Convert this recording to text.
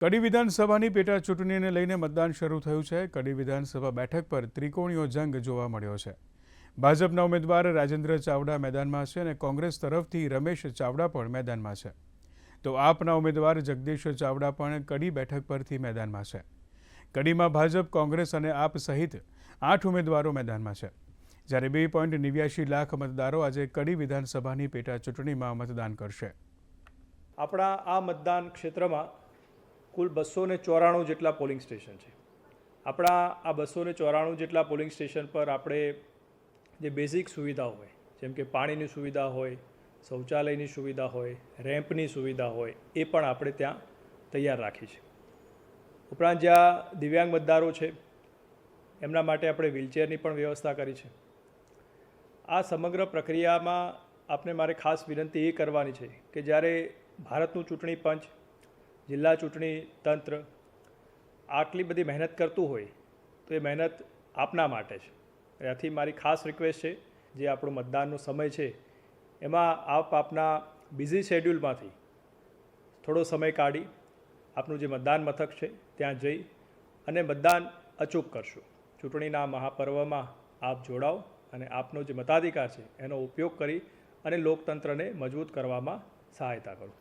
કડી વિધાનસભાની પેટા ચૂંટણીને લઈને મતદાન શરૂ થયું છે. કડી વિધાનસભા બેઠક પર ત્રિકોણીયો જંગ જોવા મળ્યો છે. ભાજપના ઉમેદવાર રાજેન્દ્ર ચાવડા મેદાનમાં છે અને કોંગ્રેસ તરફથી રમેશ ચાવડા પણ મેદાનમાં છે. તો આપના ઉમેદવાર જગદીશ ચાવડા પણ કડી બેઠક પરથી મેદાનમાં છે. કડીમાં ભાજપ, કોંગ્રેસ અને આપ સહિત આઠ ઉમેદવારો મેદાનમાં છે. જ્યારે બે પોઈન્ટ નેવ્યાશી લાખ મતદારો આજે કડી વિધાનસભાની પેટા ચૂંટણીમાં મતદાન કરશે. આપણા આ મતદાન ક્ષેત્રમાં કુલ બસો ને ચોરાણું જેટલા પોલિંગ સ્ટેશન છે. આપણા આ બસો ને ચોરાણું જેટલા પોલિંગ સ્ટેશન પર આપણે જે બેઝિક સુવિધાઓ હોય, જેમ કે પાણીની સુવિધા હોય, શૌચાલયની સુવિધા હોય, રેમ્પની સુવિધા હોય, એ પણ આપણે ત્યાં તૈયાર રાખી છે. ઉપરાંત જ્યાં દિવ્યાંગ મતદારો છે, એમના માટે આપણે વ્હીલચેરની પણ વ્યવસ્થા કરી છે. આ સમગ્ર પ્રક્રિયામાં આપને મારે ખાસ વિનંતી એ કરવાની છે કે જ્યારે ભારતનું ચૂંટણી પંચ જિલ્લા ચૂંટણી તંત્ર આટલી બધી મહેનત કરતું હોય, તો એ મહેનત આપના માટે છે. ત્યાંથી મારી ખાસ રિક્વેસ્ટ છે, જે આપણો મતદાનનો સમય છે, એમાં આપ આપના બિઝી શેડ્યુલમાંથી થોડો સમય કાઢી આપનું જે મતદાન મથક છે, ત્યાં જઈ અને મતદાન અચૂક કરશો. ચૂંટણીના મહાપર્વમાં આપ જોડાઓ અને આપનો જે મતાધિકાર છે, એનો ઉપયોગ કરી અને લોકતંત્રને મજબૂત કરવામાં સહાયતા કરો.